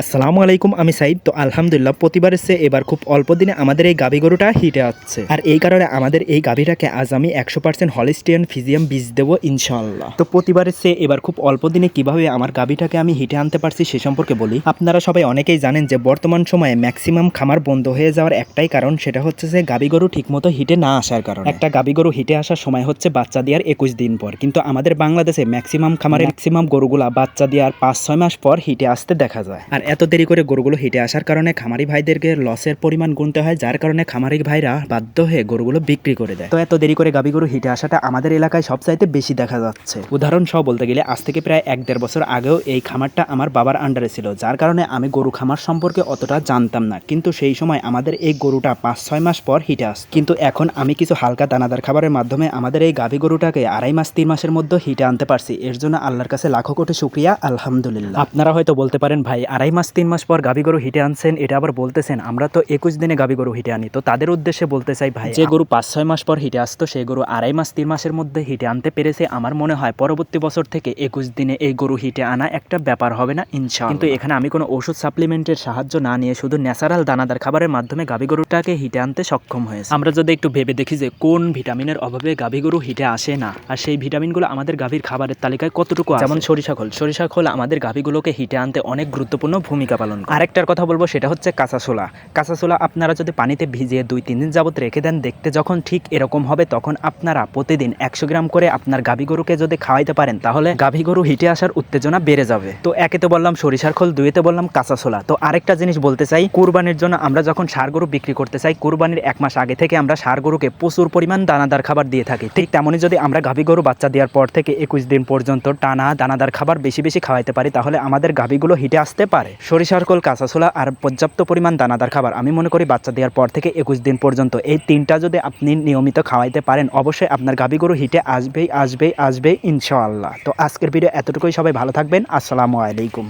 আসসালামু আলাইকুম, আমি সাইদ। তো আলহামদুলিল্লাহ, প্রতিবারের চেয়ে এবার খুব অল্প দিনে আমাদের এই গাভী গরুটা হিটে আসছে। আর এই কারণে আমাদের এই গাভীটাকে আজ আমি একশো পার্সেন্ট হলিস্টিয়ান ফিজিয়াম বীজ দেবো ইনশাল্লাহ তো প্রতিবারের চেয়ে এবার খুব অল্প দিনে কীভাবে আমার গাভীটাকে আমি হিটে আনতে পারছি সে সম্পর্কে বলি। আপনারা সবাই অনেকেই জানেন যে বর্তমান সময়ে ম্যাক্সিমাম খামার বন্ধ হয়ে যাওয়ার একটাই কারণ সেটা হচ্ছে যে গাভী গরু ঠিকমতো হিটে না আসার কারণ। একটা গাভী গরু হিটে আসার সময় হচ্ছে বাচ্চা দেওয়ার একুশ দিন পর। কিন্তু আমাদের বাংলাদেশে ম্যাক্সিমাম খামারে ম্যাক্সিমাম গরুগুলা বাচ্চা দেওয়ার পাঁচ ছয় মাস পর হিটে আসতে দেখা যায়। আর এত দেরি করে গরুগুলো হিটে আসার কারণে খামারি ভাইদেরকে লসের পরিমাণ গুনতে হয় যার কারণে খামারি ভাইরা বাধ্য হয়ে গরুগুলো বিক্রি করে দেয়। তো এত দেরি করে গাভী গরু হিটে আসাটা আমাদের এলাকায় সবচাইতে বেশি দেখা যাচ্ছে। উদাহরণ সহ বলতে গেলে আজ থেকে প্রায় এক দেড় বছর আগেও এই খামারটা আমার বাবার আন্ডারে ছিল যার কারণে আমি গরু খামার সম্পর্কে অতটা জানতাম না। কিন্তু সেই সময় আমাদের এই গরুটা পাঁচ ছয় মাস পর হিটে আস কিন্তু এখন আমি কিছু হালকা দানাদার খাবারের মাধ্যমে আমাদের এই গাভী গরুটাকে আড়াই মাস তিন মাসের মধ্যে হিটে আনতে পারছি। এর জন্য আল্লাহর কাছে লাখো কোটি শুক্রিয়া আলহামদুলিল্লাহ। আপনারা হয়তো বলতে পারেন ভাই আড়াই মাস তিন মাস পর গাভী গরু হিটে আনছেন এটা আবার বলতেছেন আমরা তো একুশ দিনে গাভী গরু হিটে আনি। তো তাদের উদ্দেশ্যে বলতে চাই ভাই যে গরু পাঁচ ছয় মাস পর হিটে আসতো সেই গরু আড়াই মাস তিন মাসের মধ্যে হিটে আনতে পেরেছে। আমার মনে হয় পরবর্তী বছর থেকে একুশ দিনে এই গরু হিটে আনা একটা ব্যাপার হবে না ইনশা কিন্তু এখানে আমি কোনো ওষুধ সাপ্লিমেন্টের সাহায্য না নিয়ে শুধু ন্যাচারাল দানাদার খাবারের মাধ্যমে গাভী গরুটাকে হিটে আনতে সক্ষম হয়েছে। আমরা যদি একটু ভেবে দেখি যে কোন ভিটামিনের অভাবে গাভী গরু হিটে আসে না আর সেই ভিটামিনগুলো আমাদের গাভীর খাবারের তালিকায় কতটুকু যেমন সরিষা খোল। সরিষা খোল আমাদের গাভীগুলোকে হিটে আনতে অনেক গুরুত্বপূর্ণ ভূমিকা পালন করে। আরেকটার কথা বলব, সেটা হচ্ছে কাঁচা ছোলা। কাঁচা ছোলা আপনারা যদি পানিতে ভিজিয়ে দুই, তিন দিন যাবত রেখে দেন, দেখতে যখন ঠিক এরকম হবে, তখন আপনারা প্রতিদিন একশো গ্রাম করে আপনার গাভী গরুকে যদি খাওয়াইতে পারেন, তাহলে গাভী গরু হিটে আসার উত্তেজনা বেড়ে যাবে। তো একে তো বললাম সরিষার খোল দুইতে বললাম কাঁচা ছোলা। তো আরেকটা জিনিস বলতে চাই, কুরবানির জন্য আমরা যখন সার গরু বিক্রি করতে চাই, কুরবানির এক মাস আগে থেকে আমরা সার গরুকে প্রচুর পরিমাণ দানাদার খাবার দিয়ে থাকি। ঠিক তেমনই যদি আমরা গাভী গরু বাচ্চা দেওয়ার পর থেকে একুশ দিন পর্যন্ত টানা দানাদার খাবার বেশি বেশি খাওয়াইতে পারি, তাহলে আমাদের গাভীগুলো হিটে আসতে পারে। সরিষার খোল কাঁচাছোলা আর পর্যাপ্ত পরিমাণ দানাদার খাবার আমি মনে করি বাচ্চা দেওয়ার পর থেকে একুশ দিন পর্যন্ত। এই তিনটা যদি আপনি নিয়মিত খাওয়াইতে পারেন, অবশ্যই আপনার গাভী গরু হিটে আসবেই আসবেই আসবে ইনশাআল্লাহ। তো আজকের ভিডিও এতটুকুই। সবাই ভালো থাকবেন। আসসালামু আলাইকুম।